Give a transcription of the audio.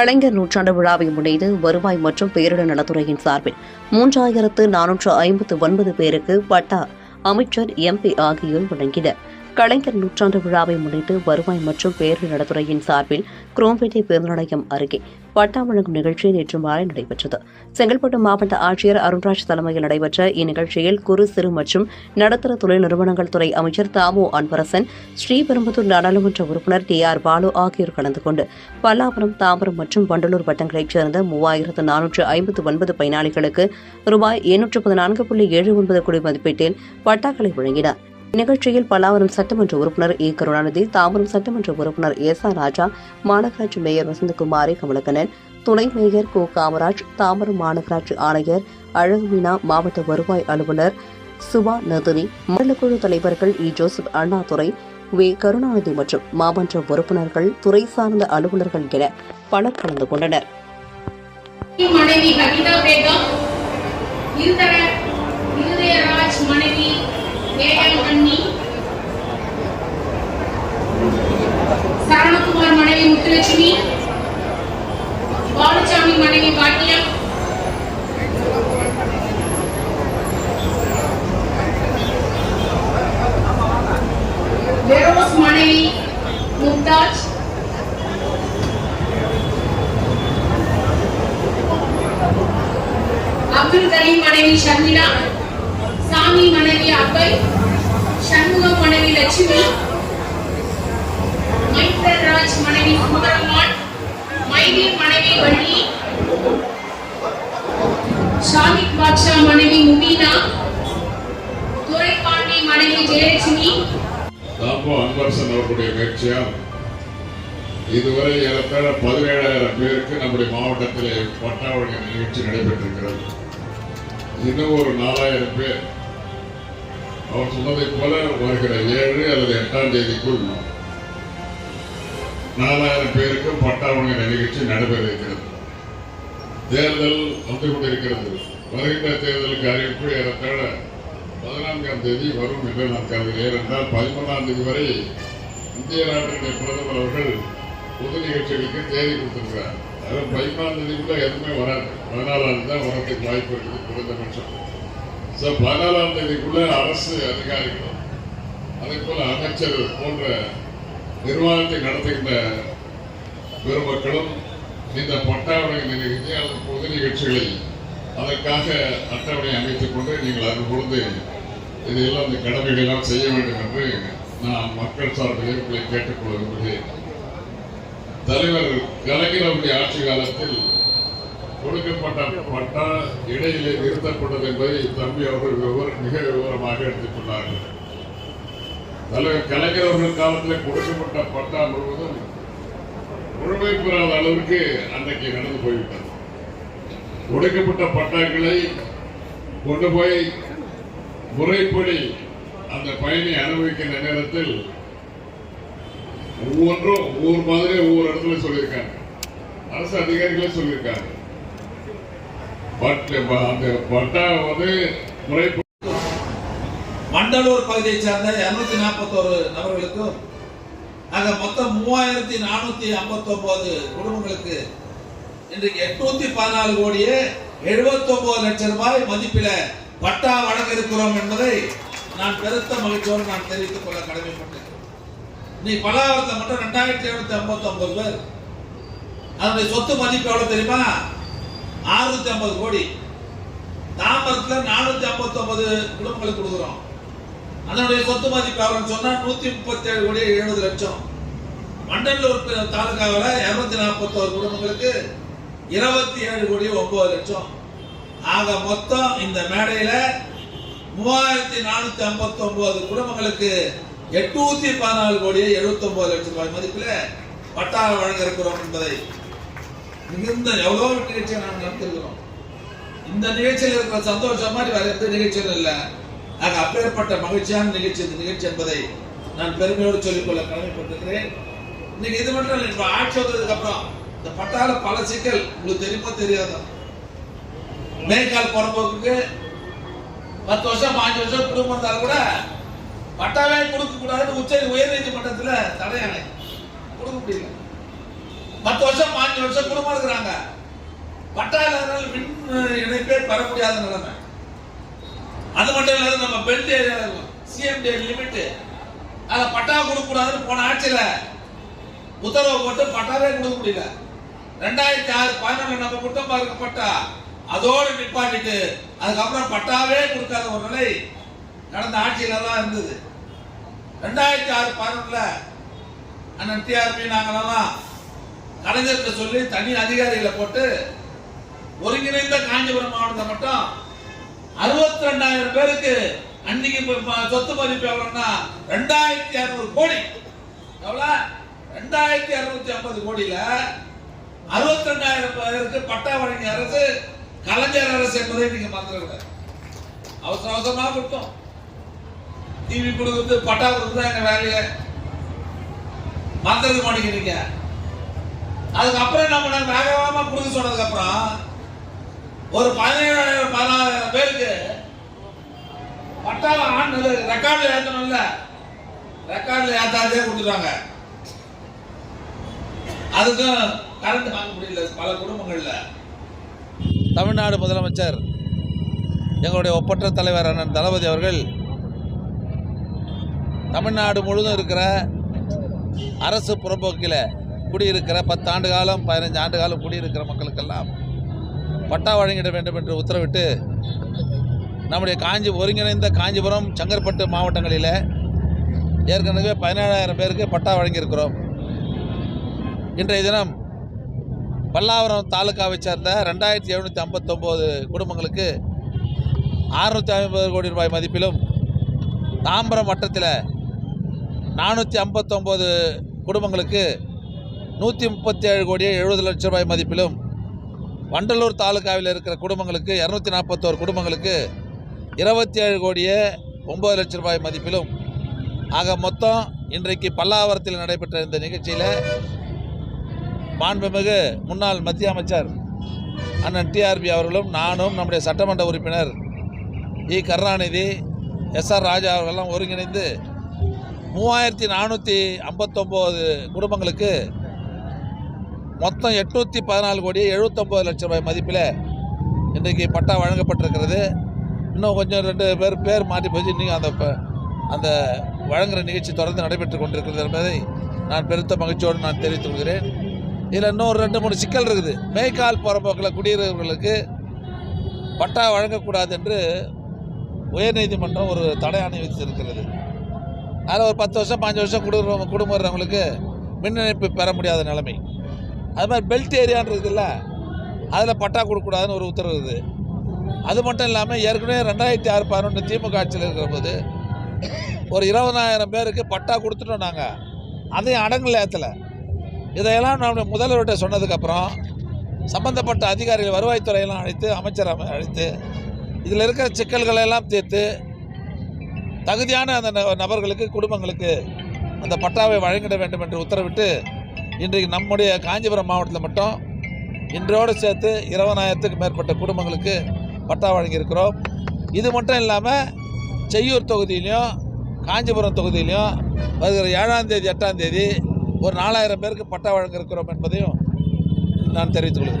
கலைஞர் நூற்றாண்டு விழாவை முன்னிட்டு வருவாய் மற்றும் பேரிடர் நலத்துறையின் சார்பில் மூன்றாயிரத்து நானூற்று ஐம்பத்து ஒன்பது பேருக்கு பட்டா அமைச்சர் எம்பி ஆகியோர் வழங்கினர். கலைஞர் நூற்றாண்டு விழாவை முன்னிட்டு வருவாய் மற்றும் பேரிடர் நலத்துறையின் சார்பில் குரோம்பேட்டை பேருந்து அருகே பட்டா வழங்கும் நிகழ்ச்சி நேற்று மாலை நடைபெற்றது. செங்கல்பட்டு மாவட்ட ஆட்சியர் அருண்ராஜ் தலைமையில் நடைபெற்ற இந்நிகழ்ச்சியில் குறு சிறு மற்றும் நடுத்தர தொழில் நிறுவனங்கள் துறை அமைச்சர் தாமோ அன்பரசன் ஸ்ரீபெரும்புதூர் நாடாளுமன்ற உறுப்பினர் டி ஆர் பாலு ஆகியோர் கலந்து கொண்டு பல்லாவரம் தாம்பரம் மற்றும் வண்டலூர் வட்டங்களைச் சேர்ந்த மூவாயிரத்து நானூற்று ஐம்பத்து ஒன்பது பயனாளிகளுக்கு ரூபாய் எண்ணூற்று பதினான்கு புள்ளி ஏழு ஒன்பது கோடி மதிப்பீட்டில் பட்டாக்களை வழங்கினார். இந்நிகழ்ச்சியில் பல்லாவரம் சட்டமன்ற உறுப்பினர் ஏ. கருணாநிதி தாம்பரம் சட்டமன்ற உறுப்பினர் எஸ் ஆர் ராஜா மாநகராட்சி மேயர் வசந்தகுமாரி கமலக்கண்ணன் துணை மேயர் கோ. காமராஜ் தாம்பரம் மாநகராட்சி ஆணையர் அழகுமீனா மாவட்ட வருவாய் அலுவலர் சுபா நதினி மண்டலக்குழு தலைவர்கள் இ. ஜோசப் அண்ணாதுரை வே. கருணாநிதி மற்றும் மாமன்ற உறுப்பினர்கள் துறை சார்ந்த அலுவலர்கள் என பலர் கலந்து கொண்டனர். ஏஎல் அண்ணி சரணகுமார் மனைவி முத்துலட்சுமி பாலுசாமி மனைவி பாட்டியம் வெரோஸ் மனைவி மும்தாஜ் அப்துல் கரீம் மனைவி ஷர்மிளா சாமி மனைவி அபை சண்முகம் மனைவி லட்சுமி மைத்ரன் ராஜ் மனைவி சுந்தரம்மாள் மைவி மனைவி வள்ளி ஷாமிக் பாட்ஷா மனைவி முபீனா துரைபாண்டி மனைவி ஜெயலட்சுமி. தாம்போ அன்பரசன் அவர்களுடைய முயற்சியால் இதுவரை ஏறத்தாழ பதினேழாயிரம் பேருக்கு நம்முடைய மாவட்டத்தில் பட்டா வழங்க நிகழ்ச்சி நடைபெற்றிருக்கிறது. இன்னும் ஒரு நாலாயிரம் பேர் அவர் சொன்னதை போல வருகிற ஏழு அல்லது எட்டாம் தேதிக்குள் நாலாயிரம் பேருக்கு பட்டா வழங்குகிற நிகழ்ச்சி நடைபெற இருக்கிறது தேர்தல் வந்து கொண்டிருக்கிறது. வருகின்ற தேர்தலுக்கு அறிவிப்பு ஏறத்தாழ பதினான்காம் தேதி வரும் என்று நான் கருதுகிறேன். ஏனென்றால் பதிமூன்றாம் தேதி வரை இந்திய நாட்டினுடைய பிரதமர் அவர்கள் பொது நிகழ்ச்சிகளுக்கு தேதி கொடுத்திருக்கிறார். அதில் பதிமூணாம் தேதிக்குள்ள எதுவுமே வராது. பதினாலாம் தேதி தான் வரதுக்கு வாய்ப்பு இருக்குது குறைந்தபட்சம். ஸோ பதினாலாம் தேதிக்குள்ள அரசு அதிகாரிகளும் அதே போல அமைச்சர் போன்ற நிர்வாகத்தை நடத்துகின்ற பெருமக்களும் இந்த பட்டாவணை நிகழ்ச்சி அல்லது பொது நிகழ்ச்சிகளை அதற்காக அட்டவணை அமைத்துக் கொண்டு நீங்கள் அது பொழுது இதையெல்லாம் இந்த கடமைகளெல்லாம் செய்ய வேண்டும் என்று நான் மக்கள் சார்பில் உங்களை கேட்டுக்கொள்ள விரும்புகிறேன். தலைவர் கலைஞர் அவருடைய ஆட்சி காலத்தில் கொடுக்கப்பட்ட பட்டா இடையிலே நிறுத்தப்பட்டது என்பதை தம்பி அவர்கள் விவர மிக விவரமாக எடுத்துக் கொண்டார்கள். தலைவர் கலைஞர் அவர்கள் காலத்தில் கொடுக்கப்பட்ட பட்டா முழுவதும் முழுமை பெறாத அளவிற்கு அன்றைக்கு நடந்து போய்விட்டது. கொடுக்கப்பட்ட பட்டாக்களை கொண்டு போய் முறைப்படி அந்த பயணி அனுபவிக்கின்ற நேரத்தில் ஒவ்வொன்றும் ஒவ்வொரு மாதிரி ஒவ்வொரு இடத்துல சொல்லியிருக்காங்க. அரசு அதிகாரிகளே சொல்லியிருக்காங்க. அந்த பட்டா வந்து முறைப்படி மண்டலூர் பகுதியை சேர்ந்த இருநூத்தி நாற்பத்தோரு நபர்களுக்கும் ஆக மொத்தம் மூவாயிரத்தி நானூத்தி ஐம்பத்தி ஒன்பது குடும்பங்களுக்கு இன்றைக்கு எட்நூத்தி பதினாலு கோடியே எழுபத்தி ஒன்பது லட்சம் ரூபாய் மதிப்பில பட்டா வழங்க இருக்கிறோம் என்பதை நான் பெருத்த மகிழ்ச்சியோடு நான் தெரிவித்துக் கொள்ள கடமைப்பட்டேன் நீ பலாவரத்தை மட்டும் ரெண்டாயிரத்தி எழுநூத்தி ஐம்பத்தி ஒன்பது பேர். அதனுடைய சொத்து மதிப்பு எவ்வளவு தெரியுமா? அறுநூத்தி ஐம்பது கோடி. தாம்பரத்தில் நானூத்தி ஐம்பத்தி ஒன்பது குடும்பங்களுக்கு கொடுக்குறோம். அதனுடைய சொத்து மதிப்பு அவர்கள் சொன்னா நூத்தி முப்பத்தி ஏழு கோடி எழுபது லட்சம். மண்டலூர் தாலுகாவில் தாலுகாவுல இருநூத்தி நாற்பத்தோரு குடும்பங்களுக்கு இருபத்தி ஏழு கோடி ஒன்பது லட்சம். ஆக மொத்தம் இந்த மேடையில் மூவாயிரத்தி நானூத்தி ஐம்பத்தி ஒன்பது குடும்பங்களுக்கு எட்நூத்தி பதினாலு கோடி எழுபத்தி ஒன்பது லட்சம் ரூபாய் மதிப்பில் பட்டாளம் வழங்க இருக்கிறோம் என்பதை மிகுந்த எவ்வளோ நிகழ்ச்சியை நாம் நடத்திருக்கிறோம். இந்த நிகழ்ச்சியில் இருக்கிற சந்தோஷம் மாதிரி வேற எந்த நிகழ்ச்சியும் இல்லை. ஆக அப்பேற்பட்ட மகிழ்ச்சியான நிகழ்ச்சி இந்த நிகழ்ச்சி என்பதை நான் பெருமையோடு சொல்லிக்கொள்ள கடமைப்பட்டிருக்கிறேன். இன்னைக்கு இது மட்டும் இல்லை இப்போ ஆட்சி வந்ததுக்கு அப்புறம் இந்த பட்டால பல சிக்கல் உங்களுக்கு தெரியுமோ தெரியாதோ? மேய்க்கால் புறம்போக்குக்கு பத்து வருஷம் பாஞ்சு வருஷம் குடும்பம் இருந்தாலும் கூட பட்டாவே கொடுக்க கூடாதுன்னு உச்ச உயர் நீதிமன்றத்துல கொடுக்க முடியல. பத்து வருஷம் பாஞ்சு வருஷம் குடும்பம் இருக்கிறாங்க. பட்டா மின் இணைப்பே பெற முடியாத நிலைமை. அது மட்டும் இல்லாத நம்ம பெல்ட் ஏரியா சிஎம்டி லிமிட் அத பட்டா கொடுக்க கூடாதுன்னு போன ஆட்சியில உத்தரவு போட்டு பட்டாவே கொடுக்க முடியல. ரெண்டாயிரத்தி ஆறு பதினொன்று நம்ம குற்றம் பாருங்க பட்டா அதோடு நிப்பாட்டிட்டு அதுக்கப்புறம் பட்டாவே கொடுக்காத ஒரு நிலை நடந்த ஆட்சியில தான் இருந்தது. ரெண்டாயிரத்தி ஆறு பதினொன்றுல அண்ணன் டிஆர்பி நாங்களெல்லாம் கலைஞர்கிட்ட சொல்லி தனி அதிகாரிகளை போட்டு ஒருங்கிணைந்த காஞ்சிபுரம் மாவட்டத்தை மட்டும் அறுபத்தி ரெண்டாயிரம் பேருக்கு அன்னைக்கு சொத்து மதிப்பு எவ்வளோன்னா ரெண்டாயிரத்தி அறுநூறு கோடி. எவ்வளோ ரெண்டாயிரத்தி அறுநூத்தி ஐம்பது கோடியில அறுபத்தி ரெண்டாயிரம் பேருக்கு பட்டா வழங்கிய அரசு கலைஞர் அரசு என்பதை நீங்க மறந்துடுங்க அவசர அவசரமா கொடுத்தோம். டிவி கொடுக்குறது பட்டா கொடுக்குறது எங்க வேலையை? மறந்துருக்க மாட்டேங்கிறீங்க. அதுக்கப்புறம் என்ன பண்ணாங்க வேக வேகமா கொடுக்க ஒரு பதினேழாயிரம் பதினாறாயிரம் பேருக்கு பட்டாவை ஆண்டு ரெக்கார்டில் ஏற்றணும்ல ரெக்கார்டில் ஏற்றாதே கொடுத்துட்டாங்க. அதுக்கும் கரண்ட் வாங்க முடியல பல குடும்பங்களில். தமிழ்நாடு முதலமைச்சர் எங்களுடைய ஒப்பற்ற தலைவர் அண்ணன் தளபதி அவர்கள் தமிழ்நாடு முழுதும் இருக்கிற அரசு புறம்போக்கில் குடியிருக்கிற பத்தாண்டு காலம் பதினஞ்சு ஆண்டு காலம் குடியிருக்கிற மக்களுக்கெல்லாம் பட்டா வழங்கிட வேண்டும் என்று உத்தரவிட்டு நம்முடைய காஞ்சி ஒருங்கிணைந்த காஞ்சிபுரம் செங்கற்பட்டு மாவட்டங்களில் ஏற்கனவே பதினேழாயிரம் பேருக்கு பட்டா வழங்கியிருக்கிறோம். இன்றைய தினம் பல்லாவரம் தாலுக்காவை சேர்ந்த ரெண்டாயிரத்தி எழுநூற்றி ஐம்பத்தொம்போது குடும்பங்களுக்கு அறுநூற்றி ஐம்பது கோடி ரூபாய் மதிப்பிலும் தாம்பரம் வட்டத்தில் நானூற்றி ஐம்பத்தொம்போது குடும்பங்களுக்கு நூற்றி முப்பத்தி ஏழு கோடியே எழுபது லட்ச ரூபாய் மதிப்பிலும் வண்டலூர் தாலுக்காவில் இருக்கிற குடும்பங்களுக்கு இரநூத்தி நாற்பத்தோரு குடும்பங்களுக்கு இருபத்தி ஏழு கோடியே ஒம்பது லட்சம் ரூபாய் மதிப்பிலும். ஆக மொத்தம் இன்றைக்கு பல்லாவரத்தில் நடைபெற்ற இந்த நிகழ்ச்சியில் மாண்புமிகு முன்னாள் மத்திய அமைச்சர் அண்ணன் டிஆர்பி அவர்களும் நானும் நம்முடைய சட்டமன்ற உறுப்பினர் E Karunanidhi S R Raja அவர்களெல்லாம் ஒருங்கிணைந்து மூவாயிரத்தி நானூற்றி ஐம்பத்தொம்போது குடும்பங்களுக்கு மொத்தம் எட்நூற்றி பதினாலு கோடி எழுபத்தொம்போது லட்சம் ரூபாய் மதிப்பில் இன்றைக்கு பட்டா வழங்கப்பட்டிருக்கிறது. இன்னும் கொஞ்சம் ரெண்டு பேர் பேர் மாற்றி போச்சு இன்றைக்கி அந்த ப- அந்த வழங்குகிற நிகழ்ச்சி தொடர்ந்து நடைபெற்று கொண்டிருக்கிறது என்பதை நான் பெருத்த மகிழ்ச்சியோடு நான் தெரிவித்துக் கொள்கிறேன். இதில் இன்னும் ஒரு ரெண்டு மூணு சிக்கல் இருக்குது. மேய்க்கால் புறம்போக்கில் குடியிருப்பவர்களுக்கு பட்டா வழங்கக்கூடாது என்று உயர்நீதிமன்றம் ஒரு தடை ஆணை விதித்திருக்கிறது. அதில் ஒரு பத்து வருஷம் பாஞ்சு வருஷம் குடும்ப குடும்பம் இருக்கிறவங்களுக்கு மின் இணைப்பு பெற முடியாத நிலைமை. அது மாதிரி பெல்ட் ஏரியான்னு இருக்குதுல்ல அதில் பட்டா கொடுக்கக்கூடாதுன்னு ஒரு உத்தரவு இருக்குது அது மட்டும் இல்லாமல் ஏற்கனவே ரெண்டாயிரத்தி ஆறு பதினொன்று திமுக ஆட்சியில் இருக்கிற போது ஒரு இருபதாயிரம் பேருக்கு பட்டா கொடுத்துட்டோம் நாங்கள் அதையும் அடங்கல ஏற்றலை இதையெல்லாம் நம்ம முதல்வர்கிட்ட சொன்னதுக்கப்புறம் சம்பந்தப்பட்ட அதிகாரிகள் வருவாய்த்துறையெல்லாம் அழைத்து அமைச்சர் அழைத்து இதில் இருக்கிற சிக்கல்களை எல்லாம் தீர்த்து தகுதியான அந்த ந- நபர்களுக்கு குடும்பங்களுக்கு அந்த பட்டாவை வழங்கிட வேண்டும் என்று உத்தரவிட்டு இன்றைக்கு நம்முடைய காஞ்சிபுரம் மாவட்டத்தில் மட்டும் இன்றோடு சேர்த்து இருபதாயிரத்துக்கு மேற்பட்ட குடும்பங்களுக்கு பட்டா வழங்கியிருக்கிறோம். இது மட்டும் இல்லாமல் செய்யூர் தொகுதியிலையும் காஞ்சிபுரம் தொகுதியிலையும் வருகிற ஏழாம் தேதி எட்டாம் தேதி ஒரு நாலாயிரம் பேருக்கு பட்டா வழங்க இருக்கிறோம் என்பதையும் நான் தெரிவித்துக் கொள்கிறேன்.